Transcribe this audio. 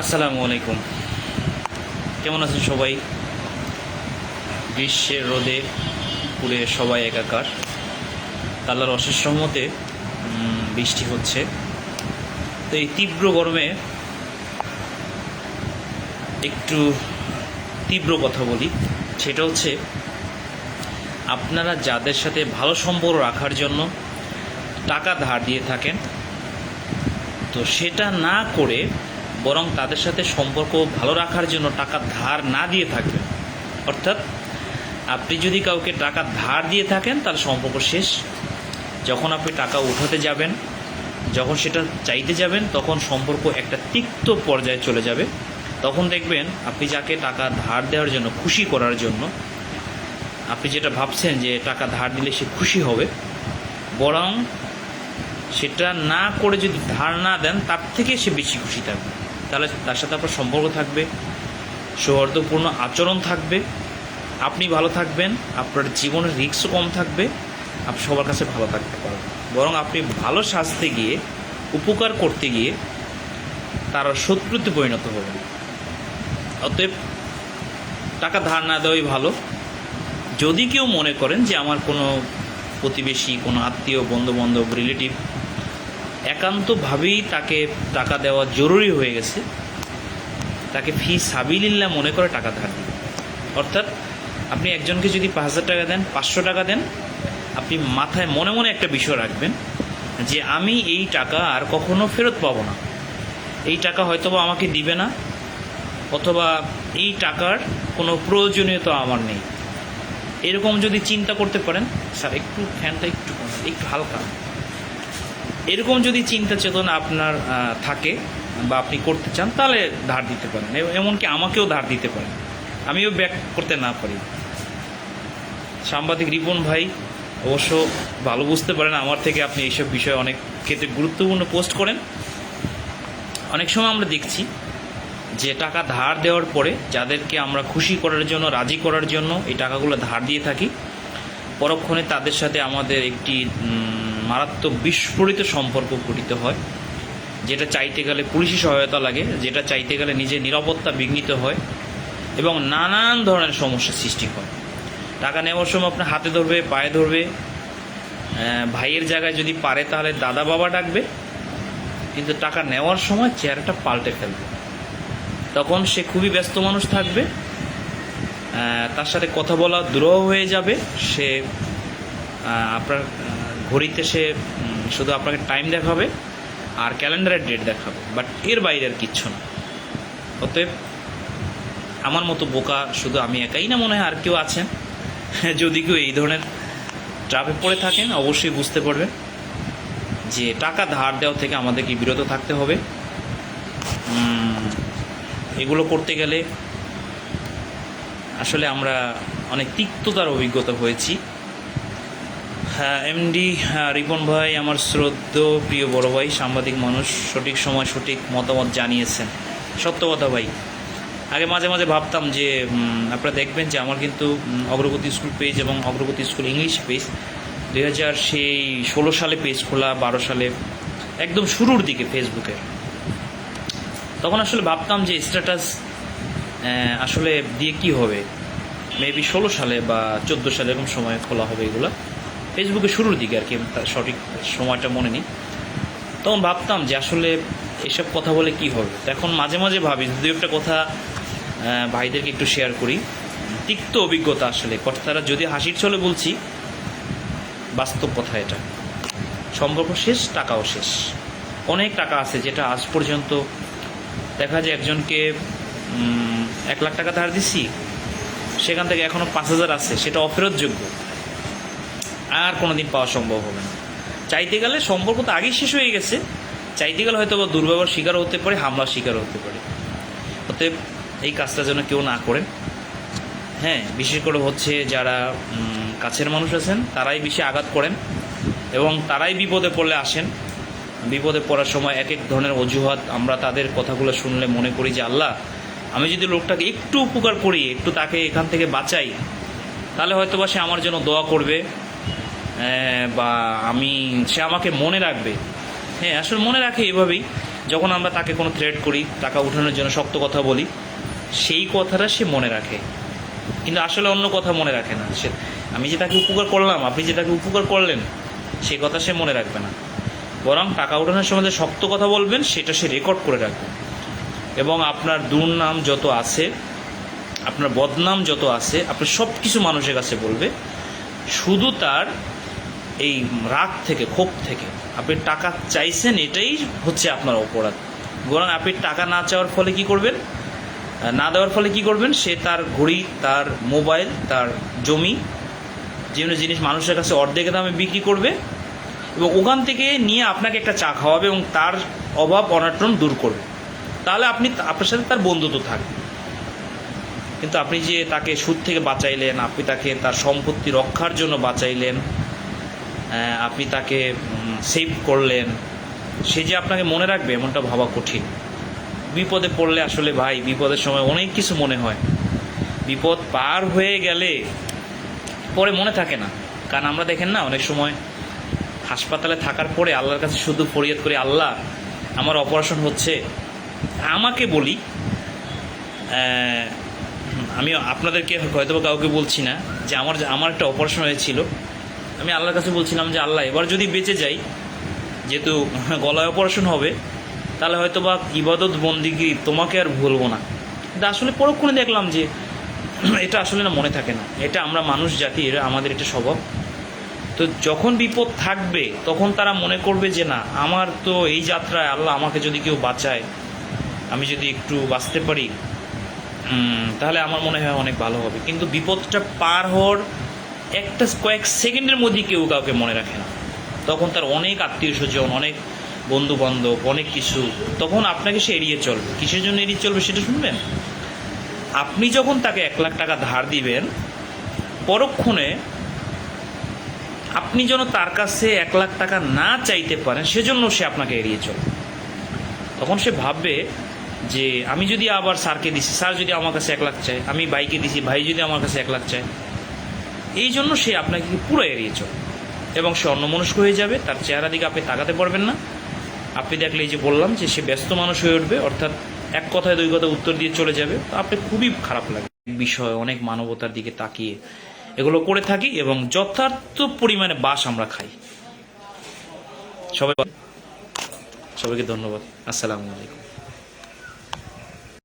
আসসালামু আলাইকুম। কেমন আছেন সবাই? গ্রীষ্মের রোদে পুরে সবাই একাকার। আল্লাহর অশেষ সহমতে বৃষ্টি হচ্ছে। তো এই তীব্র গরমে একটু তীব্র কথা বলি। সেটা হচ্ছে, আপনারা যাদের সাথে ভালো সম্পর্ক রাখার জন্য টাকা ধার দিয়ে থাকেন, তো সেটা না করে বরং তাদের সাথে সম্পর্ক ভালো রাখার জন্য টাকা ধার না দিয়ে থাকবেন অর্থাৎ আপনি যদি কাউকে টাকা ধার দিয়ে থাকেন তাহলে সম্পর্ক শেষ। যখন আপনি টাকা উঠাতে যাবেন, যখন সেটা চাইতে যাবেন, তখন সম্পর্ক একটা তিক্ত পর্যায়ে চলে যাবে। তখন দেখবেন আপনি যাকে টাকা ধার দেওয়ার জন্য খুশি করার জন্য, আপনি যেটা ভাবছেন যে টাকা ধার দিলে সে খুশি হবে, বরং সেটা না করে যদি ধার না দেন, তার থেকে সে বেশি খুশি থাকবে। তাহলে তার সাথে আপনার সম্পর্ক থাকবে, সৌহার্দ্যপূর্ণ আচরণ থাকবে, আপনি ভালো থাকবেন, আপনার জীবনের রিস্কও কম থাকবে, আপনি সবার কাছে ভালো থাকতে পারবেন। বরং আপনি ভালো সাজতে গিয়ে, উপকার করতে গিয়ে তারা শত্রুতে পরিণত হবেন। অতএব টাকা ধার না দেওয়াই ভালো। যদি কেউ মনে করেন যে আমার কোনো প্রতিবেশী, কোনো আত্মীয় বন্ধু বান্ধব রিলেটিভ একান্তভাবেই তাকে টাকা দেওয়া জরুরি হয়ে গেছে। তাকে ফি সাবিলিল্লা মনে করে টাকা ধার দিন। অর্থাৎ আপনি একজনকে যদি পাঁচ হাজার টাকা দেন, পাঁচশো টাকা দেন, আপনি মাথায় মনে মনে একটা বিষয় রাখবেন যে আমি এই টাকা আর কখনো ফেরত পাবো না। এই টাকা হয়তোবা আমাকে দিবে না, অথবা এই টাকার কোনো প্রয়োজনীয়তা আমার নেই। এরকম যদি চিন্তা করতে পারেন, স্যার, একটু ফ্যানটা একটু একটু হালকা। এরকম যদি চিন্তা চেতনা আপনার থাকে বা আপনি করতে চান, তাহলে ধার দিতে পারেন। এমনকি আমাকেও ধার দিতে পারেন। আমিও ব্যাক করতে না পারি। সাংবাদিক রিপন ভাই, অবশ্য ভালো বুঝতে পারেন, আমার থেকে আপনি এইসব বিষয়ে অনেক ক্ষেত্রে গুরুত্বপূর্ণ পোস্ট করেন। অনেক সময় আমরা দেখছি যে টাকা ধার দেওয়ার পরে যাদেরকে আমরা খুশি করার জন্য, রাজি করার জন্য এই টাকাগুলো ধার দিয়ে থাকি, পরক্ষণে তাদের সাথে আমাদের একটি মারাত্মক বিস্ফোরিত সম্পর্ক গঠিত হয়, যেটা চাইতে গেলে পুলিশি সহায়তা লাগে, যেটা চাইতে গেলে নিজের নিরাপত্তা বিঘ্নিত হয় এবং নানান ধরনের সমস্যা সৃষ্টি হয়। টাকা নেওয়ার সময় আপনার হাতে ধরবে, পায়ে ধরবে ভাইয়ের জায়গায় যদি পারে তাহলে দাদা বাবা ডাকবে, কিন্তু টাকা নেওয়ার সময় চেহারাটা পাল্টে ফেলবে। তখন সে খুবই ব্যস্ত মানুষ থাকবে তার সাথে কথা বলা দুরহ হয়ে যাবে, সে আপনার ঘড়িতে সে শুধু আপনাকে টাইম দেখাবে আর ক্যালেন্ডারের ডেট দেখাবে। বাট এর বাইরে আর কিচ্ছু না। অতএব আমার মতো বোকা শুধু আমি একাই না মনে হয় আর কেউ আছেন। যদি কেউ এই ধরনের ট্রাপে পড়ে থাকেন, অবশ্যই বুঝতে পারবেন যে টাকা ধার দেওয়া থেকে আমাদেরকে বিরত থাকতে হবে। এগুলো করতে গেলে আসলে আমরা অনেক তিক্ততার অভিজ্ঞতা হয়েছি। হ্যাঁ এমডি রিপন ভাই আমার শ্রদ্ধ প্রিয় বড় ভাই, সাংবাদিক মানুষ, সঠিক সময় সঠিক মতামত জানিয়েছেন। সত্য কথা ভাই। আগে মাঝে মাঝে ভাবতাম যে আপনারা দেখবেন যে আমার কিন্তু অগ্রগতি স্কুল পেজ এবং অগ্রগতি স্কুল ইংলিশ পেজ দুই হাজার সেই ষোলো সালে পেজ খোলা, বারো সালে, একদম শুরুর দিকে ফেসবুকের তখন আসলে ভাবতাম যে স্ট্যাটাস আসলে দিয়ে কি হবে? মেবি ষোলো সালে বা চোদ্দ সালে এরকম সময় খোলা হবে এগুলো। ফেসবুকে শুরুর দিকে আর কি সঠিক সময়টা মনে নেই। তখন ভাবতাম যে আসলে এসব কথা বলে কি হবে? এখন মাঝে মাঝে ভাবি দু একটা কথা ভাইদেরকে একটু শেয়ার করি, তিক্ত অভিজ্ঞতা আসলে কথাটা যদি হাসির চলে বলছি, বাস্তব কথা এটা। সম্পর্ক শেষ, টাকাও শেষ। অনেক টাকা আছে যেটা আজ পর্যন্ত দেখা যায় একজনকে এক লাখ টাকা ধার দিছি, সেখান থেকে এখনও পাঁচ হাজার আছে, সেটা অফেরতযোগ্য। আর কোনোদিন পাওয়া সম্ভব হবে না। চাইতে গেলে সম্পর্ক তো আগেই শেষ হয়ে গেছে। চাইতে গেলে হয়তো বা দুর্ব্যবহার শিকার হতে পারে, হামলার শিকার হতে পারে। অতএব এই কাজটা যেন কেউ না করেন। হ্যাঁ বিশেষ করে হচ্ছে যারা কাছের মানুষ আছেন, তারাই বেশি আঘাত করেন এবং তারাই বিপদে পড়লে আসেন। বিপদে পড়ার সময় এক এক ধরনের অজুহাত আমরা তাদের কথাগুলো শুনলে মনে করি যে, আল্লাহ, আমি যদি লোকটাকে একটু উপকার করি, একটু তাকে এখান থেকে বাঁচাই, তাহলে হয়তো বা সে আমার জন্য দোয়া করবে বা আমি, সে আমাকে মনে রাখবে। হ্যাঁ আসলে মনে রাখে এভাবেই, যখন আমরা তাকে কোনো থ্রেড করি, টাকা উঠানোর জন্য শক্ত কথা বলি, সেই কথাটা সে মনে রাখে। কিন্তু আসলে অন্য কথা মনে রাখে না। সে, আমি যে তাকে উপকার করলাম, আপনি যে তাকে উপকার করলেন সেই কথা সে মনে রাখবে না। বরং টাকা উঠানোর সময় যে শক্ত কথা বলবেন, সেটা সে রেকর্ড করে রাখবে। এবং আপনার দুর্নাম যত আছে, আপনার বদনাম যত আছে আপনি সব কিছু মানুষের কাছে বলবে। শুধু তার এই রাগ থেকে, ক্ষোভ থেকে। আপনি টাকা চাইছেন, এটাই হচ্ছে আপনার অপরাধ। বরং আপনি টাকা না চাওয়ার ফলে কি করবেন? না দেওয়ার ফলে কি করবেন? সে তার ঘড়ি, তার মোবাইল, তার জমি যেগুলো জিনিস মানুষের কাছে অর্ধেক দামে বিক্রি করবে এবং ওখান থেকে নিয়ে আপনাকে একটা চা খাওয়াবে এবং তার অভাব, অনাটন দূর করবে। তাহলে আপনি আপনার সাথে তার বন্ধুত্ব থাকবে। কিন্তু আপনি যে তাকে সুদ থেকে বাঁচাইলেন, আপনি তাকে তার সম্পত্তি রক্ষার জন্য বাঁচাইলেন আপনি তাকে সেভ করলেন। সে যে আপনাকে মনে রাখবে, এমনটা ভাবা কঠিন। বিপদে পড়লে আসলে ভাই, বিপদের সময় অনেক কিছু মনে হয়। বিপদ পার হয়ে গেলে পরে মনে থাকে না। কারণ আমরা দেখেন না, অনেক সময় হাসপাতালে থাকার পরে আল্লাহর কাছে শুধু ফরিয়াদ করি, আল্লাহ, আমার অপারেশন হচ্ছে। আমাকে বলি আমি আপনাদেরকে হয়তো কাউকে বলছি না যে আমার আমার একটা অপারেশন হয়েছিল। আমি আল্লাহর কাছে বলছিলাম যে আল্লাহ, এবার যদি বেঁচে যাই, যেহেতু গলায় অপারেশন হবে, তাহলে হয়তো বা ইবাদত বন্দিগি তোমাকে আর ভুলবো না। কিন্তু আসলে পরক্ষণে দেখলাম যে এটা আসলে না মনে থাকে না। এটা আমরা মানুষ জাতির আমাদের এটা স্বভাব। তো যখন বিপদ থাকবে, তখন তারা মনে করবে যে না, আমার তো এই যাত্রায় আল্লাহ আমাকে যদি কেউ বাঁচায়, আমি যদি একটু বাঁচতে পারি তাহলে আমার মনে হয় অনেক ভালো হবে। কিন্তু বিপদটা পার হওয়ার একটা কয়েক সেকেন্ডের মধ্যেই কেউ কাউকে মনে রাখে না। তখন তার অনেক আত্মীয় স্বজন, অনেক বন্ধু বান্ধব অনেক কিছু, তখন আপনাকে সে এড়িয়ে চলবে। কিসের জন্য এড়িয়ে চলবে সেটা শুনবেন? আপনি যখন তাকে এক লাখ টাকা ধার দিবেন, পরক্ষণে আপনি যেন তার কাছে এক লাখ টাকা না চাইতে পারেন, সেজন্য সে আপনাকে এড়িয়ে চলবে। তখন সে ভাববে যে, আমি যদি আবার স্যারকে দিছি, স্যার যদি আমার কাছে এক লাখ চায়, আমি ভাইকে দিছি, ভাই যদি আমার কাছে এক লাখ চায়। এই জন্য সে আপনাকে পুরো এড়িয়ে চলে। এবং সে অন্যমনস্ক হয়ে যাবে, তার চেহারা দিকে আপনি তাকাতে পারবেন না। আপনি দেখলে এই যে বললাম যে সে ব্যস্ত মানুষ হয়ে উঠবে, অর্থাৎ এক কথায় দুই কথা উত্তর দিয়ে চলে যাবে, তো আপনি খুবই খারাপ লাগে। বিষয় অনেক মানবতার দিকে তাকিয়ে এগুলো করে থাকি এবং যথার্থ পরিমাণে বাস আমরা খাই। সবাই সবাইকে ধন্যবাদ। আসসালামু আলাইকুম।